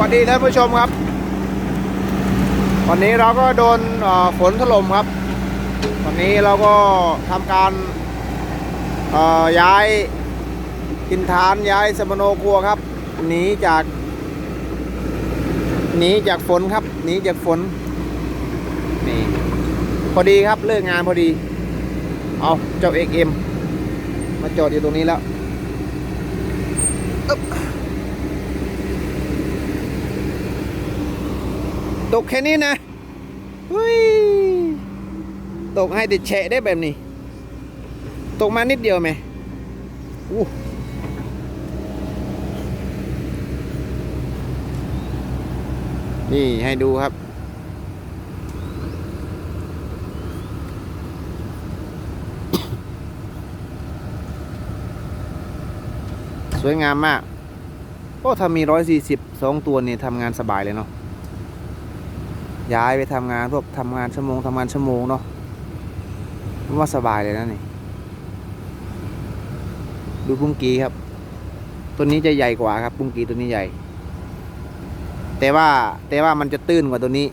วัสดีท่านผู้ชมครับ วันนี้เราก็โดนฝนถล่มครับ วันนี้เราก็ทำการย้ายกินฐานย้ายสมโนครัวครับหนีจากหนีจากฝนครับหนีจากฝนนี่พอดีครับเลิกงานพอดี เอาเจ้าเอกเอ็มมาจอดอยู่ตรงนี้แล้วอึ๊บ ตกแค่นี้นะหุยตกให้ติดแฉะได้แบบนี้ ตกมานิดเดียวไหมอู้นี่ให้ดูครับ สวยงามมาก โอ้ถ้ามีร้อยสี่สิบสองตัวนี่ทำงานสบายเลยเนาะ ย้ายไปทำงานพวกทำงานชั่วโมงทำงานชั่วโมงเนาะว่าสบายเลยนะนี่ ดูปุ้งกีครับ ตัวนี้จะใหญ่กว่าครับปุ้งกีตัวนี้ใหญ่ แต่ว่าแต่ว่ามันจะตื้นกว่าตัวนี้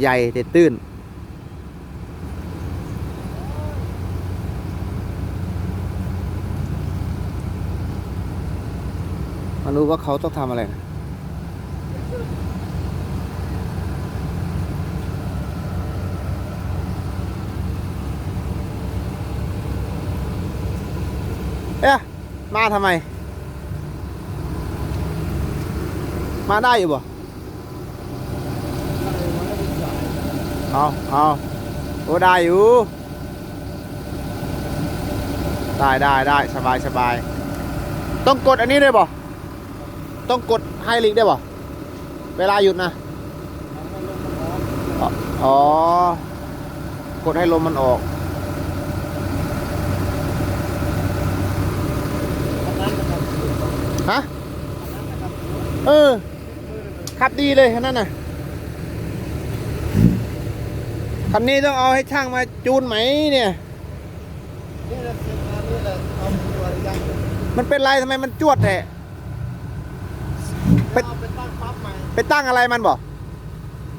ใหญ่แต่ตื้น มาดูว่าเขาต้องทำอะไรนะเอ๊ะมา ทำไม มาได้อยู่บ่เอาเอาโอ้ได้อยู่ ได้ได้ได้สบายสบาย ต้องกดอันนี้ได้บ่ต้องกดไฮลิกได้ป่เวลาหยุดนะอ๋อ กดให้ลมมันออก ฮะ เออ ขับดีเลยคันนั้นน่ะคันนี้ต้องเอาให้ช่างมาจูนไหมเนี่ยนี่แหละสิบอันนี่แหละเอาตัวยังมันเป็นไรทำไมมันจวดแท้เอาไปตั้งปั๊มใหม่ไปตั้งอะไรมันบ่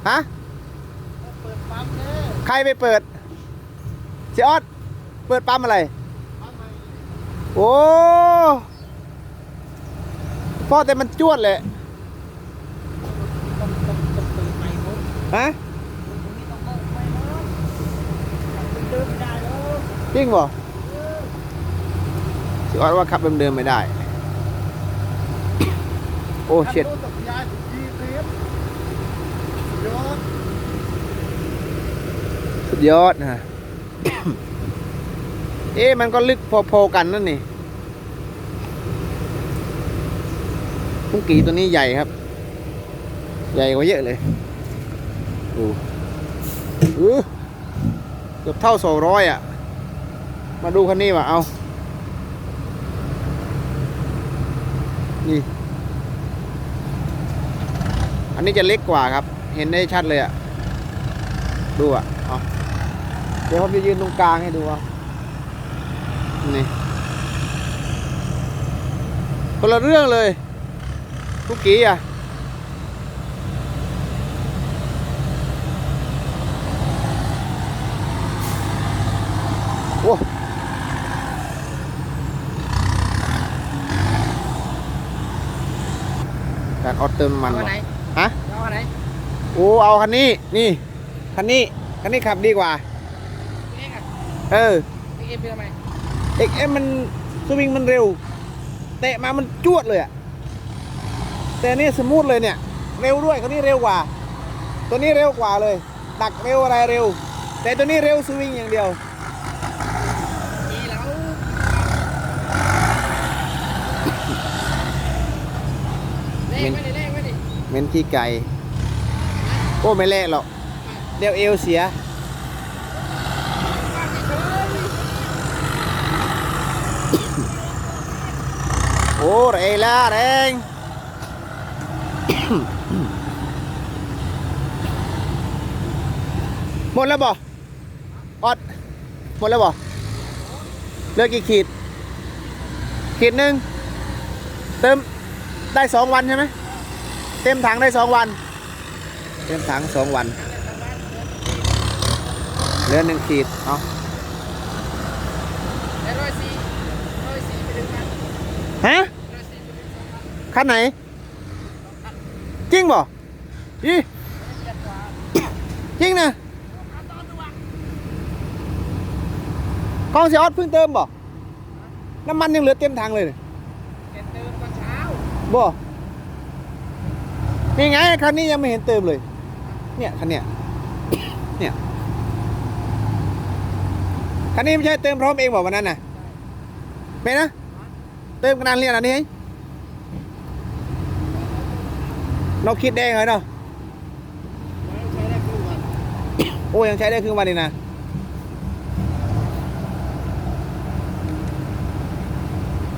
ฮะเปิดปั๊มเนี่ยใครไปเปิดเสียออดเปิดปั๊มอะไรปั๊มใหม่โอ้พ่อแต่มันจวดเลย ล้วจริงบ่สิออว่าขับเดิมๆไม่ได้ โอ้เช็ดสุดยอดนะเอ๊ะมันก็ลึกพอๆกันนั่นนี่พุงกีตัวนี้ใหญ่ครับ ใหญ่กว่าเยอะเลย ดูอื้อเกือบเท่าสองร้อยอะ มาดูคันนี้ว่ะเอา นี่ อันนี้จะเล็กกว่าครับ เห็นได้ชัดเลยอะ ดูอะ เอาเดี๋ยวผมจะยืนตรงกลางให้ดูอะนี่คนละเรื่องเลยทุกกี้อะ โอ้ การออดเติมน้ำมันเอาว่ะไหนฮะเอาไหนโอ้เอาคันนี้ นี่ คันนี้ คันนี้ขับดีกว่า เอ็กซ์อะเออเอ็กซ์เป็นทำไมเอ็กเอ็มมันสวิงมันเร็ว เตะมามันจวดเลยอะแต่อันนี่สมูทเลยเนี่ย เร็วด้วยคันนี้เร็วกว่า ตัวนี้เร็วกว่าเลย ดักเร็วอะไรเร็ว แต่ตัวนี้เร็วสวิงอย่างเดียว ดีแล้ว เลขไม่ได้เลขไม่ได้เม้นขี้ไก่โอ้ไม่แลกหรอกเดี๋ยวเอวเสียปั๊มเฉยโอ้เรล่าแรงหมดแล้วบ่ออดหมดแล้วบ่เลือกี่ขีด ขีดหนึ่งเติม ได้สองวันใช่ไหมใเต็มถังได้สองวัน เต็มถังสองวันเหลือหนึ่งขีดเอาแล้วร้อยสี่ร้อยสี่ไปดึงกันฮะร้อยสี่ไปดึงสองพันคันไหน จริงบ่ยี่เจ็ดกว่าจริงนะเอาตอนดูอะกองเสียออดเพิ่งเติมบ่น้ำมันยังเหลือเต็มถังเลยนี่ เก็บเติมตอนเช้า บ่นี่ไงคันนี้ยังไม่เห็นเติมเลย เนี่ยคันเนี้ยเนี่ยคันนี้ไม่ใช่เติมพร้อมเองบอกวันนั้นน่ะเป็นนะเติมกันนานเรียนอันนี้เราคิดได้ไงเนาะใช้ได้ครึ่งวันโอ้ยังใช้ได้ครึ่งวันเลยนะ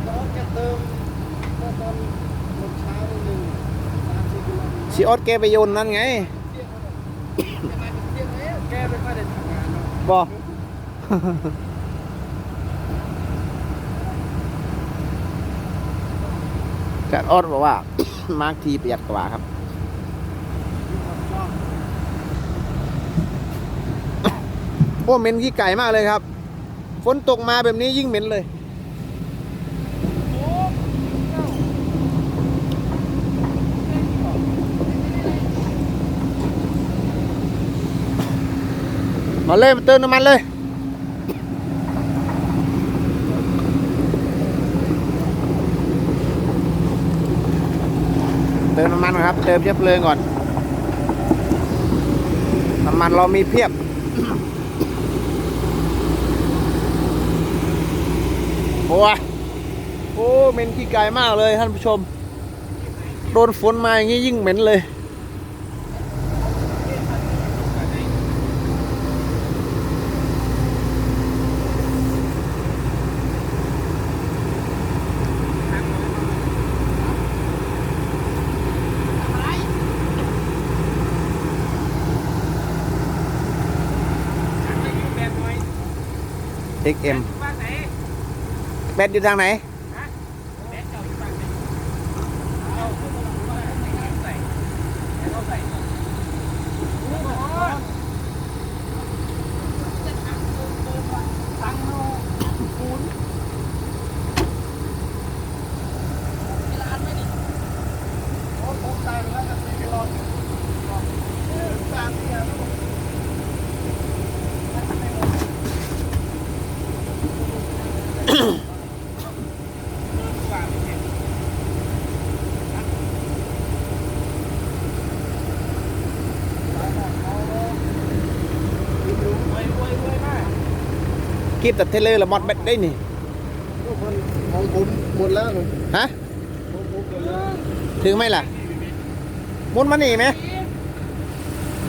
แล้วจะเติมก็ตอนตอนเช้าหนึ่งสามสี่กิโล ชีออดแกไปโยนนั่นไงเที่ยงแกไม่ค่อยได้ทำงานเนาะบอจัดออดบอกว่า มาร์กทีประหยัดกว่าครับโอ้เหม็นขี้ไก่มากเลยครับ ฝนตกมาแบบนี้ยิ่งเหม็นเลย มาเลยมาเติมน้ำมันเลย เติมน้ำมันก่นครับ เติมเชื้อเพลิงก่อน น้ำมันเรามีเพียบโอ้ยโอ้เหม็นขี้ไก่มากเลยท่านผู้ชม โดนฝนมาอย่างนี้ยิ่งเหม็นเลย ไม่อยู่แบบน้อย XM แบตอยู่ทางไหน ฮะแบตเก่าอยู่บ้านไหนเอาขึ้นมาลงมาแล้วใส่ใส่เอาใส่ก่อนโอ้โหจะทำเติมเติมว่าตังค์เราคูณมีร้านไหมนี่โอ้ผมตายไปแล้วจะซื้อไปลองเออตามเนี่ยลูก กีบตัดเทเลอร์ละมอดแบตได้นี่ของผมหมดแล้วฮะถึงไหมล่ะมุนมาหนีไหม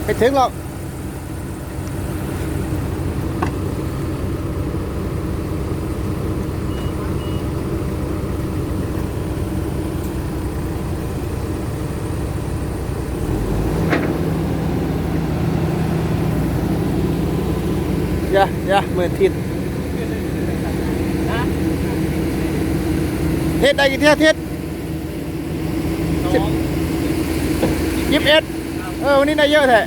ไปถึงหรอกย่าอย่าเมื่อทิศ ทศได้กี่เทศเทศสิบยี่สิบเอ็ดเออวันนี้ได้เยอะแท้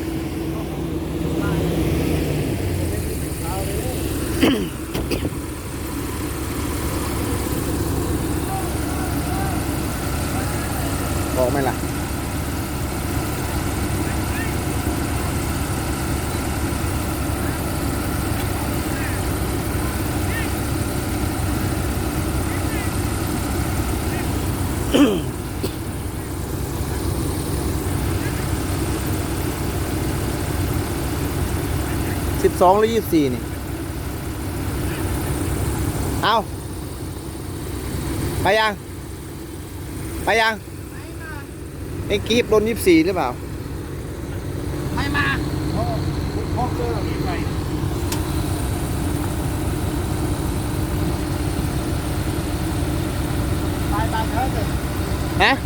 บอกไหมล่ะ สิบสองหรือยี่สิบสี่นี่ เอาไปยัง ไปยังไอ้กีบโดนยี่สิบสี่หรือเปล่า ไม่มาพอกเจอตายตายแล้วเลยฮะต่อพอกไปไหมไปยังร้านอะ hả?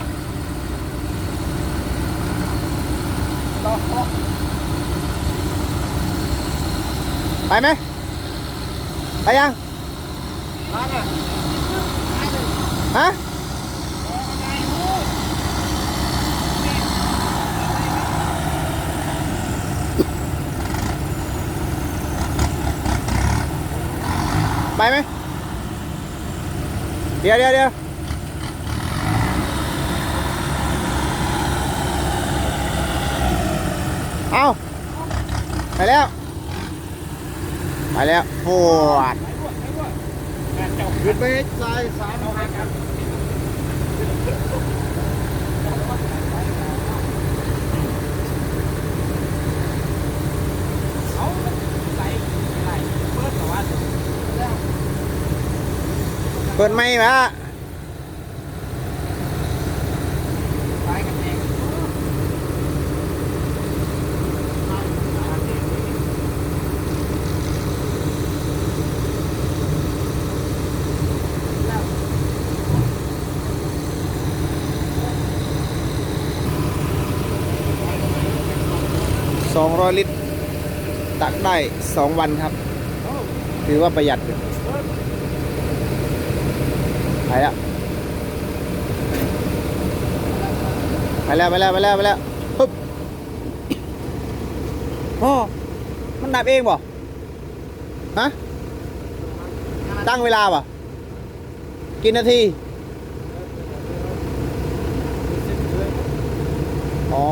Bay mấy? Bay ăn? Hả? Bay mấy? Đi đi đi. เดี๋ยวเดี๋ยวเอาไปแล้ว ไปแล้วปวดหยุดไปซ้ายสามหักเปิดไม่มา สองร้อยลิตร ตักได้สองวันครับ ถือว่าประหยัดอยู่ไปแล้วไปแล้วไปแล้วไปแล้วไปแล้วปึ๊บโอ้มันดับเองบ่ฮะตั้งเวลาบ่กี่นาที อ๋อ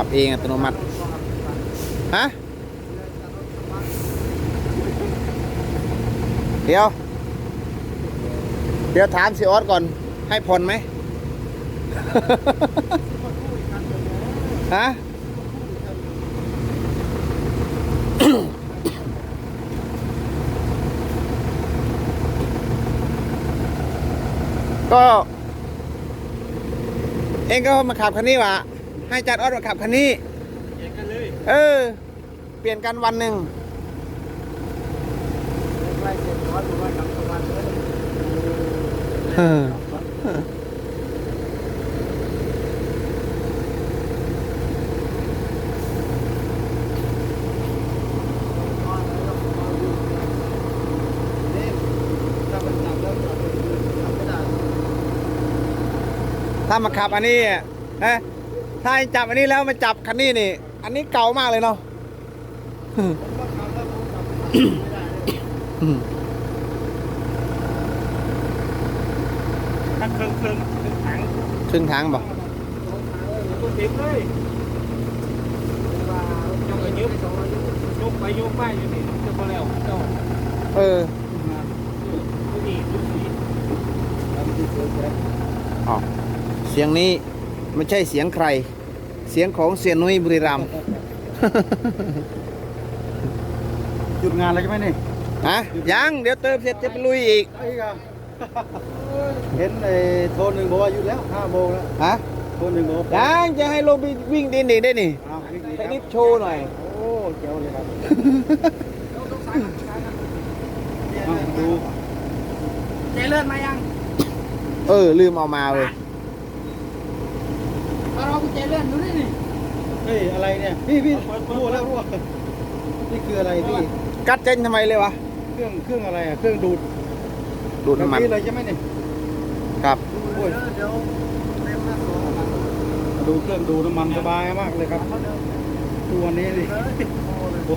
ดับเองอัตโนมัติ ฮะ เดี๋ยว เดี๋ยวถามสิออสก่อน ให้ผ่อนไหม ฮะก็ เองก็มาขับคันนี้วะ ให้จัดออสมาขับคันนี้ เปลี่ยนกันเลยเออ เปลี่ยนกันวันหนึ่งใกล้เสร็จร้อยร้อยกับประมาณเลยเออนี่ถ้ามันจับแล้วจับไม่ได้ถ้ามาขับอันนี้อะฮะ ถ้าให้จับอันนี้แล้วมาจับคันนี้นี่ อันนี้เก่ามากเลยเนาะผมก็ทำแล้วผมจับไม่ได้เลยถ้าเครื่องเครื่องเครื่องถังครึ่งทางบ่ก็ติดเลยยกไปยึบยกไปยกไปอยู่นี่จะพอแล้วเจ้าเออดูนี่ดูนี่อ๋อเสียงนี้ ไม่ใช่เสียงใคร เสียงของเสียนุ้ยบุรีรัมย์หยุดงานแล้วใช่ไหมนี่ฮะยังเดี๋ยวเติมเสร็จจะไปลุยอีกไอ้กะเห็นไอ้โทรหนึ่งบอกว่าหยุดแล้วห้าโมงแล้วฮะโทรหนึ่งบอกว่ายังจะให้ลงไปวิ่งดินอีกได้นี่เอาวิ่งดีคให้รับนิดโชว์หน่อย โอ้เจ๋วเลยครับเอาดูเจเลิศมายัง เออ ลืมเอามาเลย เราเราเจเลิศดูนี่นี่เฮ้ยอะไรเนี่ยพี่พี่รั่วแล้วรั่วนี่คืออะไรพี่กัดเจนทำไมเลยวะเครื่องเครื่องอะไรอะเครื่องดูดดูดน้ำมันแบบเลยใช่ไหมเนี่ยครับโอ้ยดูเครื่องดูน้ำมันสบายมากเลยครับดูอันนี้ดิโอ้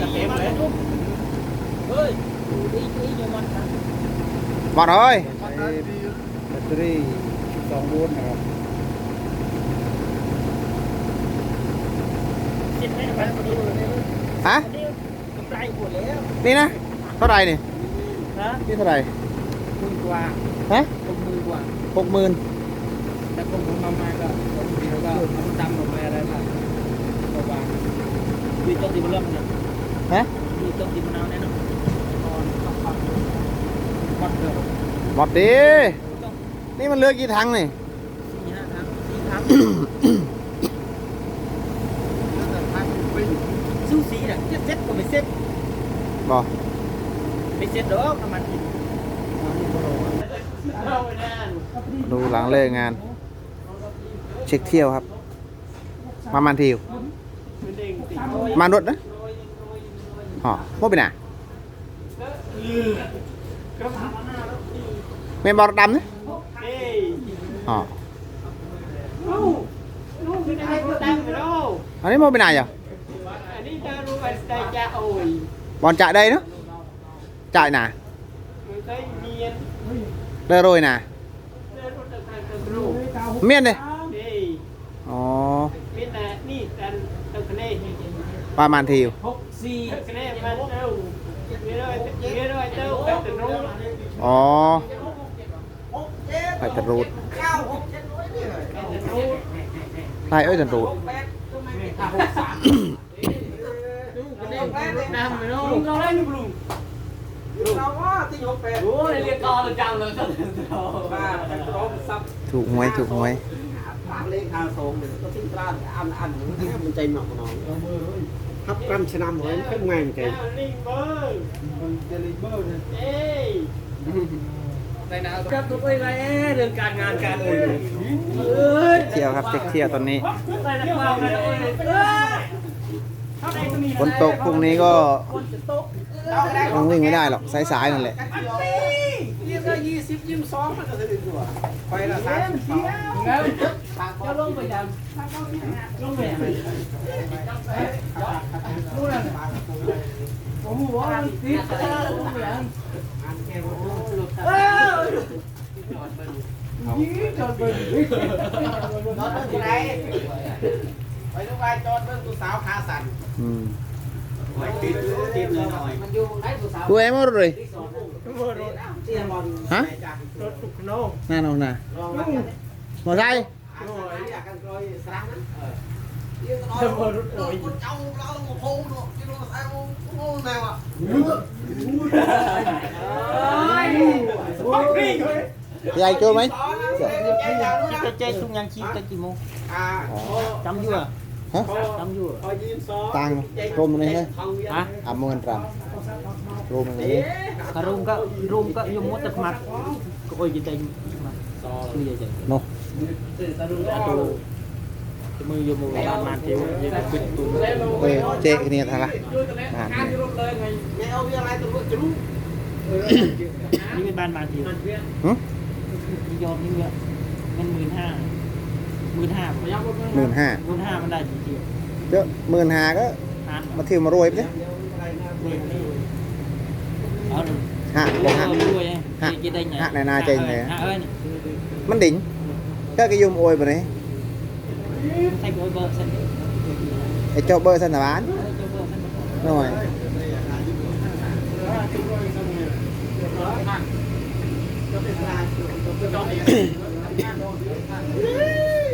จะเต็มเลยเฮ้ยดูดิดูดิมันหมดเลยแบตเตอรี่12โวลต์นะครับ เจ็บไหมมันพอดีเลย ฮะกำไรหมดแล้วนี่นะ เท่าไหร่นี่นะนี่เท่าไหร่มือกว่าฮะตรงมือกว่าหกหมื่นแต่ผมผมมามาก็ผมเดียวก็เอาตำลงไปอะไรมาก็วางมีต้นที่มันเริ่มเนี่ยฮะมีต้นที่มะนาวแน่นอนนอนต้องฟังวัดเถอะหมดดิต้องนี่มันเหลือกี่ถังนี่สี่ห้าครั้งสี่ครั้งสู้สีน่ะเซ็ตเซ็ตก็ไม่เซ็ต บอกไม่เซ็ตดอกน้ำมันอีกดูหลังเลิกงาน เช็คเที่ยวครับ มามันทิวมารถนะอ๋อพวกเป็นอะเมนบอลดำนะอ๋ออันนี้โมเป็นอะเหรอเป็นสไตล์จ้าโอ้ย bọn chạy đây nữa chạy nè. Đây rồi nè. Miên đây. Ồ. Ba màn thiều. Ồ. Phải thật rụt lại ơi thật rụt น้ำไม่รู้ลุงเราได้ลุงลุงเราว่าที่ยกแปดโอ้ยเรียกกอเลยจังเลยก็เดินต่อบ้าแต่ร้องซับถูกหวยถูกหวยปากเลขทางสองเดี๋ยวก็ทิ้งตราอันอันมันใจหนอกน้องทับกันชนะหมวยขึ้นงานใจลิงเบอร์เจลิเบอร์เนี่ยเอ้ยได้นะกับตัวไปไรเรื่องการงานการเงินเอ้ยเที่ยวครับเจ๊กเที่ยวตอนนี้ ฝนตกพรุ่งนี้ก็ยังวิ่งไม่ได้หรอกสายๆนั่นแหละยี่สิบยี่สิบยี่สองมันก็จะถึงตัวไปละสามสิบสองงั้นจะลงไปยังลงไปยังล้วผมบอกว่าติดลงไปยังเอ้ยยี่จอดเบิ้งนอนที่ไหน ไปดูไปจอดเรื่องตัวสาวขาสั่นอืมติดติดเลยหน่อยมันอยู่ไหนตัวสาวกูเอ็มหมดเลยเจียบอลฮะรถสุกโน่นั่นนองน่ะลองมาหมดไรอยากกันกรอยสรังนั้นเออเดินบนรถโอ้ยเจ้าเราโค้งเนาะที่เราใส่โง่แนวอะยายโจไหมจะเจ๊ทุ่งยังชี ตะกี่โมงอ่าจำอยู่อะฮะจำอยู่พอยืนซ้อตังรวมนี่เลยฮะอะหมื่นรังรวมนี่ Ka room ka room ka yung mo tak mat. Ko oi kita yung mat. Ni aja. โน Atau cuma yung mo ban man theo như là bit tu. เออเจ๊นี่ทางละอ่าไม่เอาเรื่องอะไรตัวจะรู้ Ni cái ban man theo. หึ Ni yo ni ya. Ngân 15,000. 15,000. หมื่นห้า15,000มันได้กี่เที่ยวเจ้าหมื่นห้าก็หารมาเที่ยวมารวยไปดิเอาดูห้าบอกห้ารวยฮะกี่ได้ไงฮะในนาเจงเลยฮะเอ้ยมัน đỉnh các cái dùng ôi vào đấy ใส่เบอร์เส้น để cho bơ sân là bán เบอร์เส้น rồi จะตักไก่ดาว hả ไก่เส้นเอาเ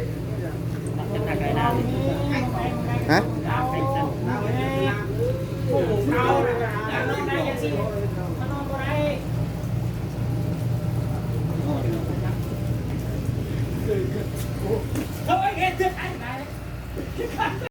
ฮะ